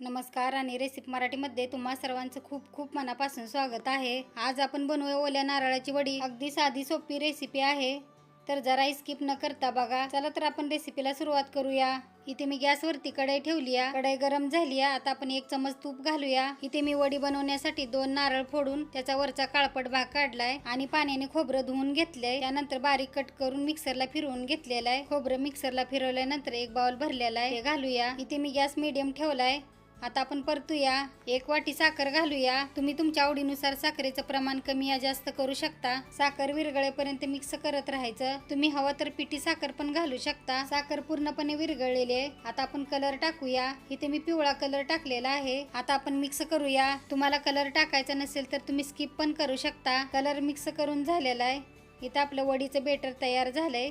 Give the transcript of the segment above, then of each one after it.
नमस्कार आणि रेसिपी मराठीमध्ये तुम्हा सर्वांचं खूप खूप मनापासून स्वागत आहे. आज आपण बनवूया ओल्या नारळाची वडी. अगदी साधी सोपी रेसिपी आहे. तर जराही स्किप न करता बघा. चला तर आपण रेसिपीला सुरुवात करूया. इथे मी गॅसवरती कढई ठेवली कढई गरम झाली आहे आता आपण एक चमच तूप घालूया. इथे मी वडी बनवण्यासाठी दोन नारळ फोडून त्याचा वरचा काळपट भाग काढलाय आणि पाण्याने खोबरं धुवून घेतलंय. त्यानंतर बारीक कट करून मिक्सरला फिरवून घेतलेलं आहे खोबरं मिक्सरला फिरवल्यानंतर एक बाउल भरलेला आहे. घालूया. इथे मी गॅस मिडियम ठेवलाय. आता आपण परतूया. एक वाटी साखर घालूया. तुम्ही तुमच्या आवडीनुसार साखरेचं प्रमाण कमी या जास्त करू शकता. साखर विरगळेपर्यंत मिक्स करत राहायचं. तुम्ही हवं तर पिठी साखर पण घालू शकता. साखर पूर्णपणे विरघळलेली आहे. आता आपण कलर टाकूया. इथे मी पिवळा कलर टाकलेला आहे. आता आपण मिक्स करूया. तुम्हाला कलर टाकायचा नसेल तर तुम्ही स्किप पण करू शकता. कलर मिक्स करून झालेला आहे. इथं आपलं वडीचं बेटर तयार झालंय.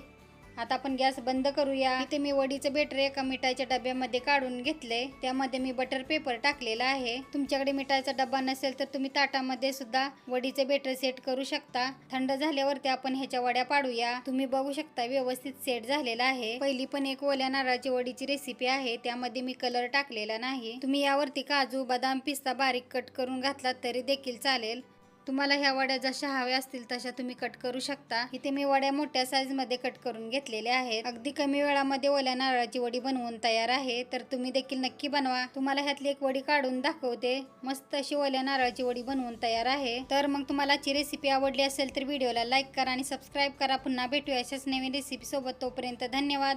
आता आपण गॅस बंद करूया. इथे मी वडीचं बेटर एका मिठाच्या डब्यामध्ये काढून घेतले त्यामध्ये मी बटर पेपर टाकलेला आहे. तुमच्याकडे मिठाचा डब्बा नसेल तर तुम्ही ताटामध्ये सुद्धा वडीचे बेटर सेट करू शकता. थंड झाल्यावरती आपण ह्याच्या वड्या पाडूया. तुम्ही बघू शकता व्यवस्थित सेट झालेला आहे. पहिली पण एक ओल्या नारळाची वडीची रेसिपी आहे. त्यामध्ये मी कलर टाकलेला नाही. तुम्ही यावरती काजू बदाम पिस्ता बारीक कट करून घातला तरी देखील चालेल. तुम्हाला ह्या वड्या जशा हव्या असतील तशा तुम्ही कट करू शकता. इथे मी वड्या मोठ्या साईजमध्ये कट करून घेतलेल्या आहेत. अगदी कमी वेळामध्ये ओल्या नारळाची वडी बनवून तयार आहे. तर तुम्ही देखील नक्की बनवा. तुम्हाला ह्यातली एक वडी काढून दाखवते. मस्त अशी ओल्या नारळाची वडी बनवून तयार आहे. तर मग तुम्हाला आजची रेसिपी आवडली असेल तर व्हिडिओला लाईक करा आणि सबस्क्राईब करा. पुन्हा भेटूया अशाच नवीन रेसिपी सोबत. तोपर्यंत धन्यवाद.